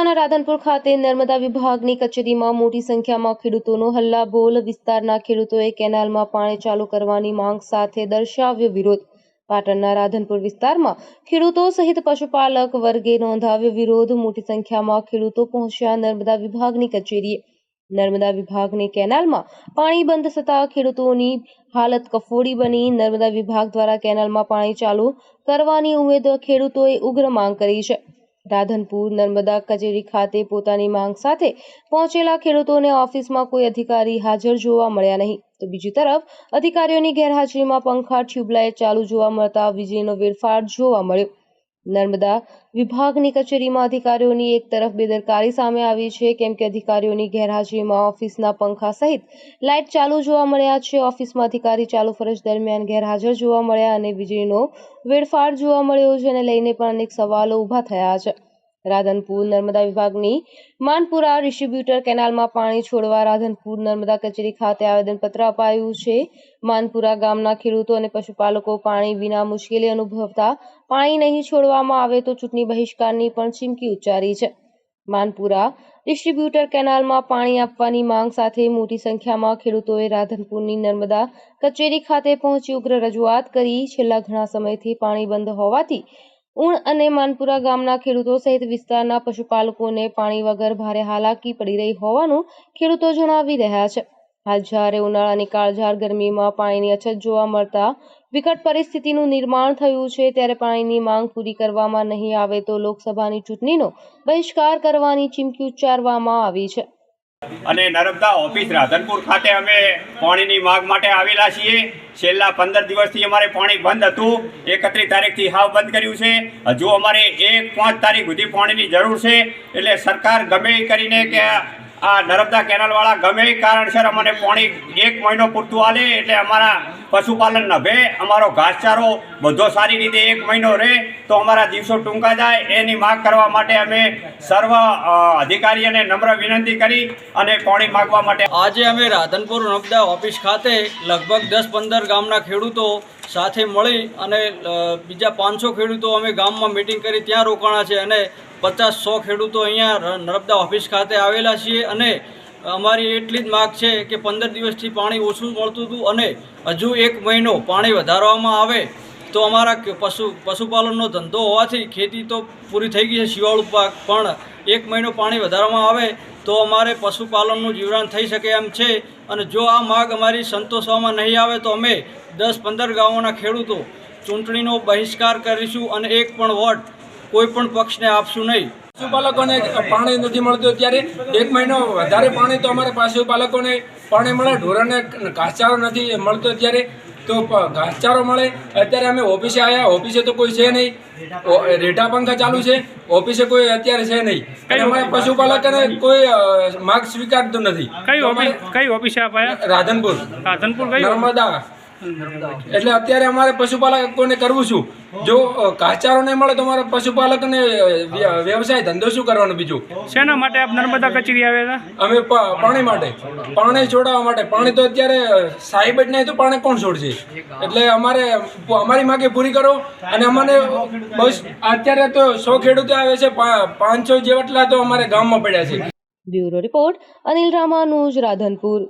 જિલ્લાના રાધનપુર ખાતે નર્મદા વિભાગની કચેરીમાં મોટી સંખ્યામાં ખેડૂતોનો હલ્લાબોલ વિસ્તારના ખેડૂતોએ કેનાલમાં પાણી ચાલુ કરવાની માંગ સાથે દર્શાવ્યો વિરોધ. પાટણના રાધનપુર વિસ્તારમાં ખેડૂતો સહિત પશુપાલક વર્ગે નોંધાવ્યો વિરોધ. મોટી સંખ્યામાં ખેડૂતો પહોંચ્યા નર્મદા વિભાગની કચેરીએ. નર્મદા વિભાગની કેનાલમાં પાણી બંધ થતાં ખેડૂતોની હાલત કફોડી બની. નર્મદા વિભાગ દ્વારા કેનાલમાં પાણી ચાલુ કરવાની ઉમેદ ખેડૂતોએ ઉગ્ર માંગ કરી છે. રાધનપુર, નર્મદા કચેરી ખાતે પોતાની માંગ સાથે પહોંચેલા ખેડૂતોને ઓફિસમાં કોઈ અધિકારી હાજર જોવા મળ્યા નહીં. તો બીજી તરફ, અધિકારીઓની ગેરહાજરીમાં પંખા, ટ્યુબલાઇટ ચાલુ જોવા મળતા વીજળીનો વેરફાર જોવા મળ્યો. નર્મદા વિભાગની કચેરીમાં અધિકારીઓની એક તરફ બેદરકારી સામે આવી છે, કેમ કે અધિકારીઓની ગેરહાજરીમાં ઓફિસના પંખા સહિત લાઇટ ચાલુ જોવા મળ્યા છે. ઓફિસમાં અધિકારી ચાલુ ફરજ દરમિયાન ગેરહાજર જોવા મળ્યા અને વીજળીનો વેડફાટ જોવા મળ્યો જેને લઈને પણ અનેક સવાલો ઊભા થયા છે. રાધનપુર નર્મદા વિભાગની માનપુરા ડિસ્ટ્રીબ્યુટર કેનાલમાં પાણી છોડવા રાધનપુર નર્મદા કચેરી ખાતે આવેદનપત્ર અપાયું છે. માનપુરા ગામના ખેડૂતો અને પશુપાલકો પાણી વિના મુશ્કેલી અનુભવતા પાણી નહીં છોડવામાં આવે તો ચૂંટણી બહિષ્કારની પણ ચીમકી ઉચ્ચારી છે. માનપુરા ડિસ્ટ્રીબ્યુટર કેનાલમાં પાણી આપવાની માંગ સાથે મોટી સંખ્યામાં ખેડૂતોએ રાધનપુરની નર્મદા કચેરી ખાતે પહોંચી ઉગ્ર રજૂઆત કરી. છેલ્લા ઘણા સમયથી પાણી બંધ હોવાથી ઉણ અને માનપુરા ગામના ખેડૂતો સહિત વિસ્તારના પશુપાલકોને પાણી વગર ભારે હાલાકી પડી રહી હોવાનું ખેડૂતો જણાવી રહ્યા છે. હાલ જ્યારે ઉનાળાની કાળઝાળ ગરમીમાં પાણીની અછત જોવા મળતા વિકટ પરિસ્થિતિનું નિર્માણ થયું છે ત્યારે પાણીની માંગ પૂરી કરવામાં નહીં આવે તો લોકસભાની ચૂંટણીનો બહિષ્કાર કરવાની ચીમકી ઉચ્ચારવામાં આવી છે. અને નર્મદા ઓફિસ રાધનપુર ખાતે અમે પાણીની માગ માટે આવેલા છીએ. છેલ્લા પંદર દિવસથી અમારે પાણી બંધ હતું. એકત્રીસ તારીખથી હાવ બંધ કર્યું છે. હજુ અમારે એક પાંચ તારીખ સુધી પાણીની જરૂર છે. એટલે સરકાર ગમે કરીને કે આ નર્મદા કેનાલવાળા ગમે એ કારણસર અમને પોણી એક મહિનો પૂરતું આલે એટલે અમારા પશુપાલન નભે, અમારો ઘાસચારો બધો સારી રીતે એક મહિનો રહે તો અમારા દિવસો ટૂંકા જાય. એની માગ કરવા માટે અમે સર્વ અધિકારી અધિકારીઓને નમ્ર વિનંતી કરી અને પોણી માગવા માટે આજે અમે રાધનપુર નર્મદા ઓફિસ ખાતે લગભગ દસ પંદર ગામના ખેડૂતો સાથે મળી અને બીજા પાંચસો ખેડૂતો અમે ગામમાં મિટિંગ કરી. ત્યાં રોકાણા છે અને પચાસ સો ખેડૂતો અહીંયા નર્મદા ઓફિસ ખાતે આવેલા છીએ અને અમારી એટલી જ માગ છે કે પંદર દિવસથી પાણી ઓછું મળતું હતું અને હજુ એક મહિનો પાણી વધારવામાં આવે તો અમારા પશુ, પશુપાલનનો ધંધો હોવાથી ખેતી તો પૂરી થઈ ગઈ છે શિયાળુ પાક, પણ એક મહિનો પાણી વધારવામાં આવે તો અમારે પશુપાલનનું જીવન થઈ શકે એમ છે અને જો આ માગ અમારી સંતોષવામાં નહીં આવે તો અમે દસ પંદર ગામોના ખેડૂતો ચૂંટણીનો બહિષ્કાર કરીશું અને એક પણ વોટ કોઈ પણ પક્ષને આપશું નહીં. પશુપાલકોને પાણી નથી મળતું ત્યારે એક મહિનો વધારે પાણી તો અમારે પશુપાલકોને પાણી મળે ઢોરોને ઘાસચારો નથી મળતો ત્યારે તો ઘાસચારો મળે. અત્યારે અમે ઓફિસે આવ્યા ઓફિસે તો કોઈ છે નહીં. રેટા પંખા ચાલુ છે. ઓફિસે કોઈ અત્યારે છે નહીં. અમારે પશુપાલકોને કોઈ માર્ગ સ્વીકારતું નથી. કઈ ઓફિસ કઈ ઓફિસે આપાયા રાધનપુર. રાધનપુર નર્મદા. એટલે અત્યારે અમારે પશુપાલકોને કરવું શું? જો કાચારો નહીં મળે તો અમારે પશુપાલકને વ્યવસાય ધંધો શું કરવાનો બીજું? શેના માટે આપ નર્મદા કચેરી આવ્યા હતા અમે પાણી માટે. પાણી છોડાવવા માટે. પાણી તો અત્યારે સાહેબ જ નહીં તો પાણી કોણ છોડશે? એટલે અમારે અમારી માગે પૂરી કરો અને અમને બસ અત્યારે તો સો ખેડૂતો આવે છે પાંચસો જેટલા તો અમારે ગામમાં પડ્યા છે. Bureau report Anil Ramanuj Radhanpur.